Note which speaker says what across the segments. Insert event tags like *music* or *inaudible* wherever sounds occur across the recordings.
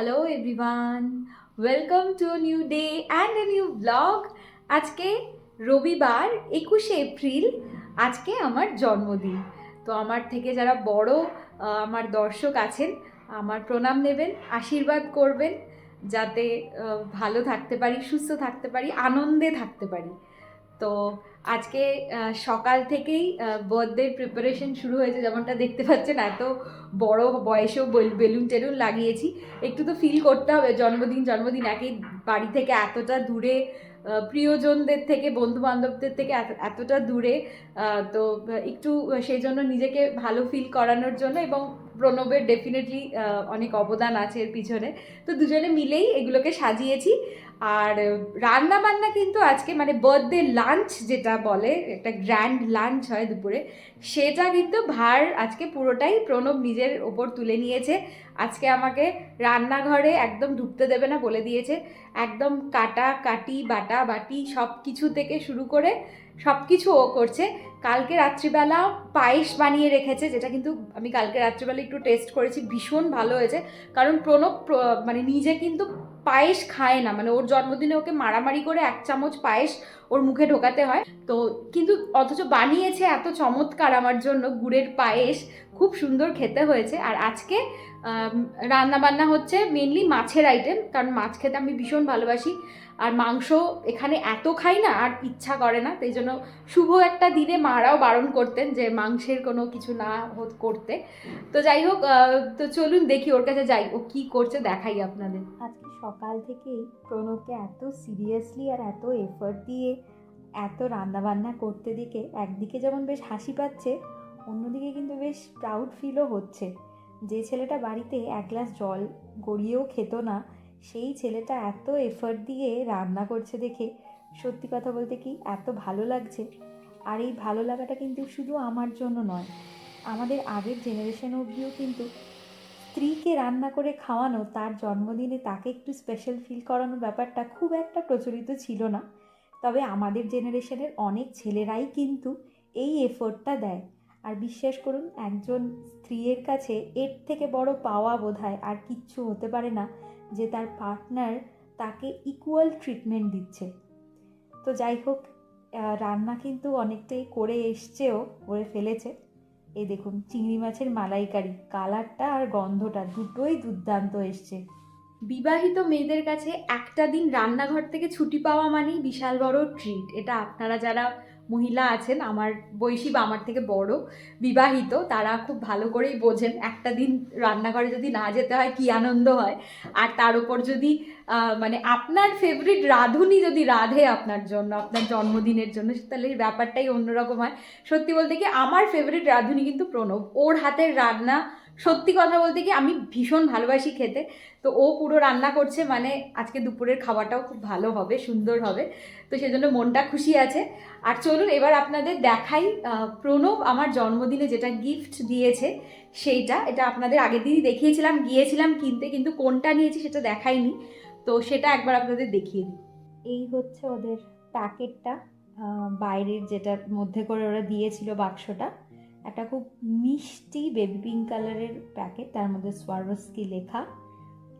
Speaker 1: Hello everyone welcome to new day and a new blog আজকে রবিবার, একুশে April. আজকে আমার জন্মদিন। তো আমার থেকে যারা বড় আমার দর্শক আছেন, আমার প্রণাম নেবেন, আশীর্বাদ করবেন, যাতে ভালো থাকতে পারি, সুস্থ থাকতে পারি, আনন্দে থাকতে পারি। তো আজকে সকাল থেকেই বার্থডে প্রিপারেশন শুরু হয়েছে, যেমনটা দেখতে পাচ্ছেন, এত বড় বয়সেও বেল- বেলুন টেলুন লাগিয়েছি। একটু তো ফিল করতে হবে, জন্মদিন জন্মদিন একই বাড়ি থেকে এতটা দূরে প্রিয়জনদের থেকে বন্ধু বান্ধবদের থেকে এত- এতটা দূরে তো, একটু, সেই জন্য নিজেকে ভালো ফিল করানোর জন্য এবং প্রণবের ডেফিনেটলি অনেক অবদান আছে এর পিছনে। তো দুজনে মিলেই এগুলোকে সাজিয়েছি। আর রান্না বান্না কিন্তু আজকে মানে বার্থডে লাঞ্চ যেটা বলে, একটা গ্র্যান্ড লাঞ্চ হয় দুপুরে, সেটা কিন্তু ভার আজকে পুরোটাই প্রণব নিজের ওপর তুলে নিয়েছে। আজকে আমাকে রান্নাঘরে একদম ঢুকতে দেবে না বলে দিয়েছে। একদম কাটা কাটি বাটা বাটি সব কিছু থেকে শুরু করে সব কিছু ও করছে। কালকে রাত্রিবেলা পায়েস বানিয়ে রেখেছে, যেটা কিন্তু আমি কালকে রাত্রিবেলা একটু টেস্ট করেছি, ভীষণ ভালো হয়েছে। কারণ প্রণব প্র- মানে নিজে কিন্তু পায়েস খায় না মানে ওর জন্মদিনে ওকে মারামারি করে এক চামচ পায়েস ওর মুখে ঢোকাতে হয়। তো কিন্তু অথচ বানিয়েছে এত চমৎকার আমার জন্য গুড়ের পায়েস, খুব সুন্দর খেতে হয়েছে। আর আজকে রান্না বান্না হচ্ছে মেনলি মাছের আইটেম কারণ মাছ খেতে আমি ভীষণ ভালোবাসি। আর মাংস এখানে এত খাই না, আর ইচ্ছা করে না। তাই জন্য শুভ একটা দিনে মারাও বারণ করতেন যে মাংসের কোনো কিছু না করতে। তো যাই হোক তো চলুন দেখি ওর কাছে যাই। ও কি করছে দেখাই আপনাদের।
Speaker 2: আজকে সকাল থেকেই প্রণবকে এত সিরিয়াসলি আর এত এফর্ট দিয়ে এত রান্নাবান্না করতে দেখে একদিকে যেমন বেশ হাসি পাচ্ছে, অন্যদিকে কিন্তু বেশ প্রাউড ফিলও হচ্ছে। যে ছেলেটা বাড়িতে এক গ্লাস জল গড়িয়েও খেত না সেই ছেলেটা এত এফর্ট দিয়ে রান্না করছে দেখে সত্যি কথা বলতে কি এত ভালো লাগছে। আর এই ভালো লাগাটা কিন্তু শুধু আমার জন্য নয়, আমাদের আগের জেনারেশন অবধিও কিন্তু স্ত্রীকে রান্না করে খাওয়ানো, তার জন্মদিনে তাকে একটু স্পেশাল ফিল করানোর ব্যাপারটা খুব একটা প্রচলিত ছিল না। তবে আমাদের জেনারেশনের অনেক ছেলেরাই কিন্তু এই এফোর্টটা দেয়। আর বিশ্বাস করুন, একজন স্ত্রীর কাছে এর থেকে বড় পাওয়া বোধহয় আর কিচ্ছু হতে পারে না। যে তার পার্টনার তাকে ইকুয়াল ট্রিটমেন্ট দিচ্ছে। তো যাই হোক রান্না কিন্তু অনেকটাই করে এসছেও, করে ফেলেছে। এই দেখুন, চিংড়ি মাছের মালাইকারি, কালারটা আর গন্ধটা দুটোই দুর্দান্ত এসছে।
Speaker 1: বিবাহিত মেয়েদের কাছে একটা দিন রান্নাঘর থেকে ছুটি পাওয়া মানেই বিশাল বড় ট্রিট এটা আপনারা যারা মহিলা আছেন, আমার বয়সী বা আমার থেকে বড়, বিবাহিত, তারা খুব ভালো করেই বোঝেন। একটা দিন রান্নাঘরে যদি না যেতে হয়, কি আনন্দ হয়। আর তার উপর যদি মানে আপনার ফেভারিট রাঁধুনি যদি রাধে আপনার জন্য, আপনার জন্মদিনের জন্য, তাহলে ব্যাপারটাই অন্যরকম হয়। সত্যি বলতে কি, আমার ফেভারিট রাঁধুনি কিন্তু প্রণব। ওর হাতের রান্না সত্যি কথা বলতে কি আমি ভীষণ ভালোবাসি খেতে। তো ও পুরো রান্না করছে মানে আজকে দুপুরের খাওয়াটাও খুব ভালো হবে, সুন্দর হবে। তো সেজন্য মনটা খুশি আছে। আর চলুন এবার আপনাদের দেখাই প্রণব আমার জন্মদিনে যেটা গিফট দিয়েছে সেইটা। এটা আপনাদের আগের দিনই দেখিয়েছিলাম, গিয়েছিলাম কিনতে কিন্তু কোনটা নিয়েছি সেটা দেখাইনি। তো সেটা একবার আপনাদের দেখিয়ে দিই।
Speaker 2: এই হচ্ছে ওদের প্যাকেটটা বাইরের যেটার মধ্যে করে ওরা দিয়েছিল বাক্সটা। একটা খুব মিষ্টি বেবি পিঙ্ক কালারের প্যাকেট তার মধ্যে সোয়ারোস্কি লেখা।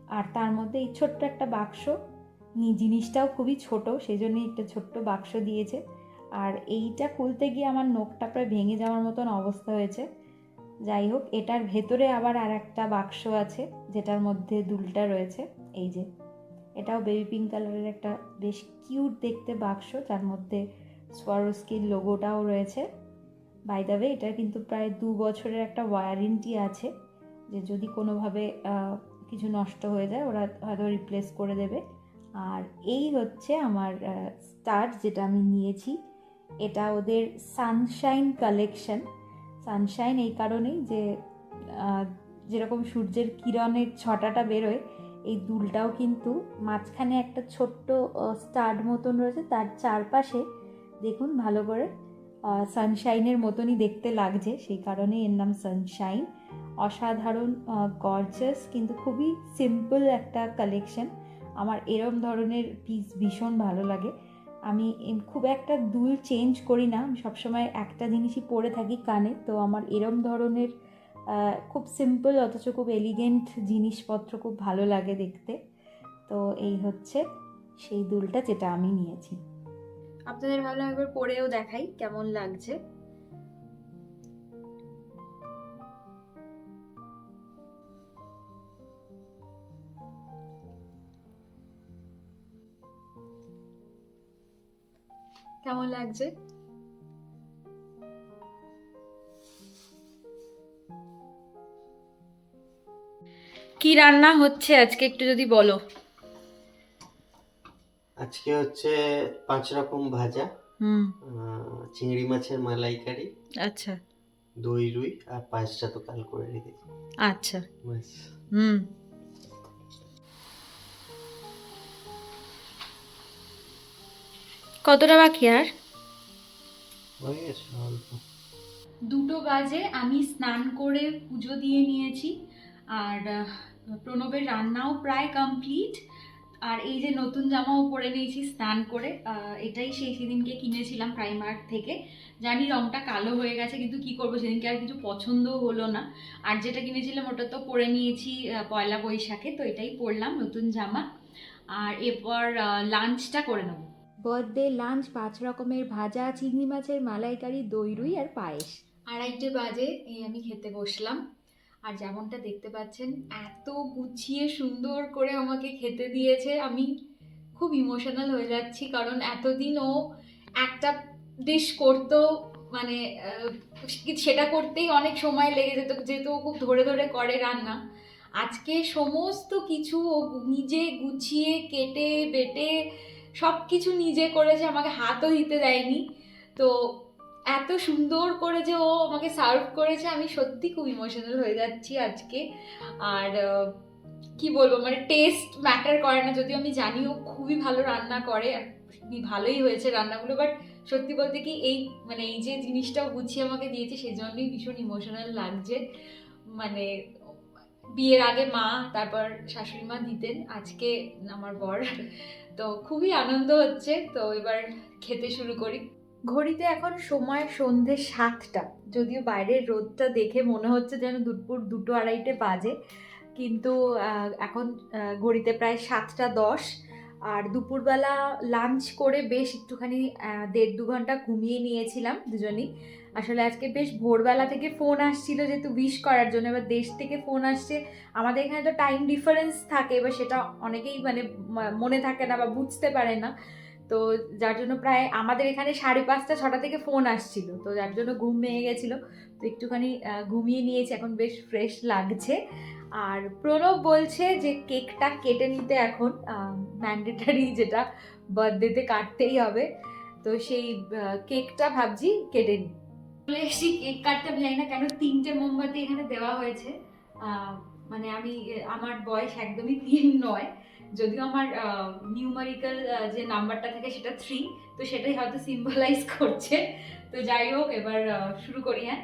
Speaker 2: আর তার মধ্যে এই ছোট্ট একটা বাক্স নি জিনিসটাও খুবই ছোট সেই জন্যই একটা ছোট্ট বাক্স দিয়েছে। আর এইটা খুলতে গিয়ে আমার নোকটা প্রায় ভেঙে যাওয়ার মতন অবস্থা হয়েছে। যাই হোক, এটার ভেতরে আবার আর একটা বাক্স আছে, যেটার মধ্যে দুলটা রয়েছে। এই যে, এটাও বেবি পিঙ্ক কালারের একটা বেশ কিউট দেখতে বাক্স, যার মধ্যে সোয়ারোস্কির লোগোটাও রয়েছে। বাই দ্য ওয়ে এটা কিন্তু প্রায় দু বছরের একটা ওয়ারেন্টি আছে যে যদি কোনোভাবে কিছু নষ্ট হয়ে যায়, ওরা হয়তো রিপ্লেস করে দেবে। আর এই হচ্ছে আমার স্টার যেটা আমি নিয়েছি। এটা ওদের সানশাইন কালেকশন সানশাইন এই কারণেই যে যেরকম সূর্যের কিরণের ছটাটা বেরোয়, এই দুলটাও কিন্তু মাঝখানে একটা ছোট্ট স্টার মতন রয়েছে। তার চারপাশে দেখুন ভালো করে সানশাইনের মতনই দেখতে লাগছে। সেই কারণে এর নাম সানশাইন অসাধারণ গর্জাস কিন্তু খুবই সিম্পল একটা কালেকশন আমার এরম ধরনের পিস ভীষণ ভালো লাগে। আমি খুব একটা দুল চেঞ্জ করি না। সবসময় একটা জিনিসই পরে থাকি কানে। তো আমার এরম ধরনের খুব সিম্পল অথচ খুব এলিগেন্ট জিনিসপত্র খুব ভালো লাগে দেখতে। তো এই হচ্ছে সেই দুলটা যেটা আমি নিয়েছি।
Speaker 1: আপনাদের ভালো একবার পরেও দেখাই কেমন লাগছে। কেমন লাগছে? কি রান্না হচ্ছে আজকে একটু যদি বলো।
Speaker 3: আজকে হচ্ছে পাঁচ রকম ভাজা।
Speaker 1: হুম।
Speaker 3: চিংড়ি মাছের মালাইকারি
Speaker 1: আচ্ছা।
Speaker 3: দই রুই আর পাঁচটা তো কাল করে রেখেছি।
Speaker 1: আচ্ছা। হুম। কতটা বাকি আর? দুটো বাজে আমি স্নান করে পুজো দিয়ে নিয়েছি। আর প্রণবের রান্নাও প্রায় কমপ্লিট আর এই যে নতুন জামাও পরে নিয়েছি স্নান করে এটাই সেই সেদিনকে কিনেছিলাম প্রাইমার্ক থেকে। জানি রংটা কালো হয়ে গেছে কিন্তু কি করব সেদিনকে আর কিছু পছন্দও হলো না। আর যেটা কিনেছিলাম ওটা তো পরে নিয়েছি পয়লা বৈশাখে তো এটাই পরলাম নতুন জামা। আর এরপর লাঞ্চটা করে নেব।
Speaker 2: বার্থডে লাঞ্চ পাঁচ রকমের ভাজা চিংড়ি মাছের মালাইকারি দই রুই আর পায়েস।
Speaker 1: আড়াইটে বাজে এই আমি খেতে বসলাম। আর যেমনটা দেখতে পাচ্ছেন, এত গুছিয়ে সুন্দর করে আমাকে খেতে দিয়েছে। আমি খুব ইমোশনাল হয়ে যাচ্ছি কারণ এতদিন ও একটা ডিশ করতো মানে সেটা করতেই অনেক সময় লেগে যেত, যেহেতু ও খুব ধরে ধরে করে রান্না। আজকে সমস্ত কিছু ও নিজে গুছিয়ে, কেটে, বেটে সব কিছু নিজে করেছে, আমাকে হাতও দিতে দেয়নি। তো এত সুন্দর করে যে ও আমাকে সার্ভ করেছে, আমি সত্যি খুব ইমোশনাল হয়ে যাচ্ছি আজকে। আর কি বলব মানে টেস্ট ম্যাটার করে না। যদিও আমি জানি ও খুবই ভালো রান্না করে, আর ভালোই হয়েছে রান্নাগুলো বাট সত্যি বলতে কি এই মানে এই যে জিনিসটাও গুছিয়ে আমাকে দিয়েছে সেই জন্যই ভীষণ ইমোশনাল লাগছে। মানে বিয়ের আগে মা, তারপর শাশুড়ি মা দিতেন, আজকে আমার বর। তো খুবই আনন্দ হচ্ছে। তো এবার খেতে শুরু করি। ঘড়িতে এখন সময় সন্ধে সাতটা। যদিও বাইরের রোদটা দেখে মনে হচ্ছে যেন দুপুর দুটো আড়াইটে বাজে। কিন্তু এখন ঘড়িতে প্রায় সাতটা দশ। আর দুপুরবেলা লাঞ্চ করে বেশ একটুখানি দেড় দু ঘণ্টা ঘুমিয়ে নিয়েছিলাম দুজনেই। আসলে আজকে বেশ ভোরবেলা থেকে ফোন আসছিল যেহেতু উইশ করার জন্য। এবার দেশ থেকে ফোন আসছে। আমাদের এখানে তো টাইম ডিফারেন্স থাকে। এবার সেটা অনেকেই মানে মনে থাকে না বা বুঝতে পারে না। তো যার জন্য প্রায় আমাদের এখানে সাড়ে পাঁচটা, ছটা থেকে ফোন আসছিল। তো যার জন্য ঘুম ভেঙে গেছিল। তো একটুখানি ঘুমিয়ে নিয়েছি, এখন বেশ ফ্রেশ লাগছে। আর প্রণব বলছে যে কেকটা কেটে নিতে এখন ম্যান্ডেটারি যেটা বার্থডেতে কাটতেই হবে। তো সেই কেকটা ভাবছি কেটে নিই। চলে কেক কাটতে জানি না কেন তিনটে মোমবাতি এখানে দেওয়া হয়েছে। মানে আমি আমার বয়স একদমই তিন নয়। যদিও আমার নিউমারিক্যাল যে নাম্বারটা থাকে সেটা থ্রি তো সেটাই হয়তো সিম্বলাইজ করছে। তো যাই হোক, এবার শুরু করি হ্যাঁ?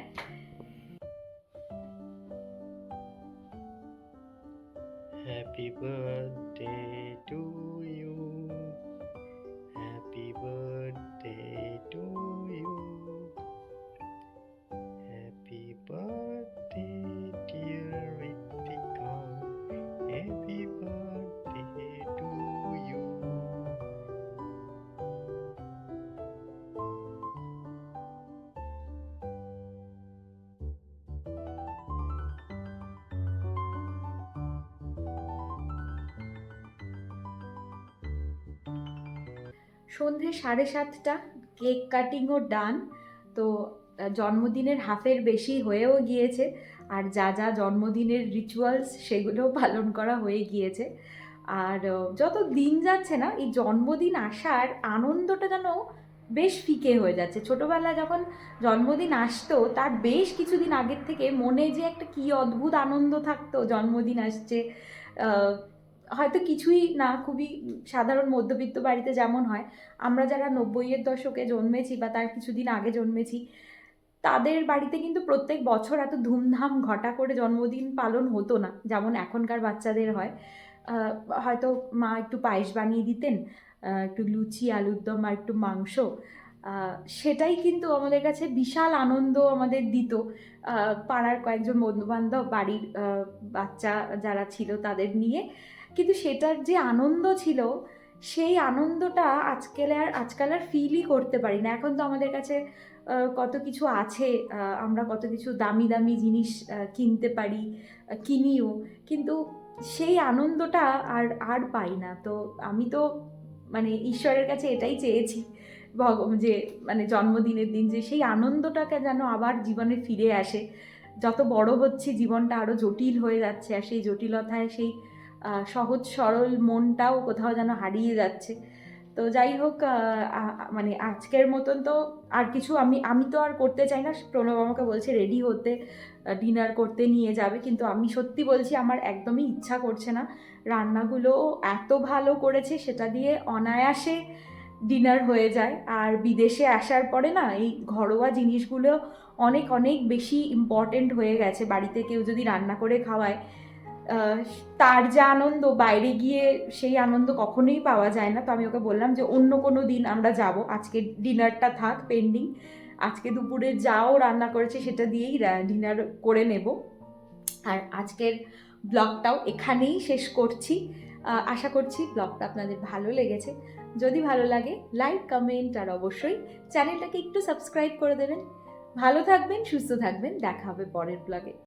Speaker 3: হ্যাপি বার্থডে
Speaker 1: সন্ধে সাড়ে সাতটা, কেক কাটিংও ডান। তো জন্মদিনের হাফের বেশি হয়েও গিয়েছে। আর যা যা জন্মদিনের রিচুয়ালস সেগুলোও *laughs* পালন করা হয়ে গিয়েছে। আর যত দিন যাচ্ছে না, এই জন্মদিন আসার আনন্দটা যেন বেশ ফিকে হয়ে যাচ্ছে। ছোটোবেলা যখন জন্মদিন আসতো, তার বেশ কিছুদিন আগের থেকে মনে যে একটা কী অদ্ভুত আনন্দ থাকতো, জন্মদিন আসছে হয়তো কিছুই না, খুবই সাধারণ মধ্যবিত্ত বাড়িতে যেমন হয়, আমরা যারা নব্বইয়ের দশকে জন্মেছি বা তার কিছুদিন আগে জন্মেছি, তাদের বাড়িতে কিন্তু প্রত্যেক বছর এত ধুমধাম ঘটা করে জন্মদিন পালন হতো না, যেমন এখনকার বাচ্চাদের হয়। হয়তো মা একটু পায়েস বানিয়ে দিতেন একটু লুচি, আলুর দম আর একটু মাংস সেটাই কিন্তু আমাদের কাছে বিশাল আনন্দ আমাদের দিত। পাড়ার কয়েকজন বন্ধুবান্ধব, বাড়ির বাচ্চা যারা ছিল তাদের নিয়ে। কিন্তু সেটার যে আনন্দ ছিল, সেই আনন্দটা আজকাল আর আজকাল আর ফিলই করতে পারি না। এখন তো আমাদের কাছে কত কিছু আছে আমরা কত কিছু দামি দামি জিনিস কিনতে পারি কিনিও। কিন্তু সেই আনন্দটা আর আর পাই না। তো আমি তো মানে ঈশ্বরের কাছে এটাই চেয়েছি ভগ যে মানে জন্মদিনের দিন, যে সেই আনন্দটাকে যেন আবার জীবনে ফিরে আসে। যত বড় হচ্ছে, জীবনটা আরও জটিল হয়ে যাচ্ছে, আর সেই জটিলতায়, সেই সহজ সরল মনটাও কোথাও যেন হারিয়ে যাচ্ছে। তো যাই হোক মানে আজকের মতন তো আর কিছু আমি আমি তো আর করতে চাই না। প্রণব আমাকে বলছে, রেডি হতে ডিনার করতে নিয়ে যাবে। কিন্তু আমি সত্যি বলছি, আমার একদমই ইচ্ছা করছে না। রান্নাগুলো এত ভালো করেছে, সেটা দিয়ে অনায়াসে ডিনার হয়ে যায়। আর বিদেশে আসার পরে না, এই ঘরোয়া জিনিসগুলো অনেক অনেক বেশি ইম্পর্টেন্ট হয়ে গেছে। বাড়িতে কেউ যদি রান্না করে খাওয়ায় তার যে আনন্দ, বাইরে গিয়ে সেই আনন্দ কখনোই পাওয়া যায় না। তো আমি ওকে বললাম যে, অন্য কোনো দিন আমরা যাব। আজকে ডিনারটা থাক পেন্ডিং। আজকে দুপুরে যাও, রান্না করেছে, সেটা দিয়েই ডিনার করে নেব। আর আজকের ব্লগটাও এখানেই শেষ করছি। আশা করছি ব্লগটা আপনাদের ভালো লেগেছে। যদি ভালো লাগে, লাইক, কমেন্ট আর অবশ্যই চ্যানেলটাকে একটু সাবস্ক্রাইব করে দেবেন। ভালো থাকবেন, সুস্থ থাকবেন। দেখা হবে পরের ব্লগে।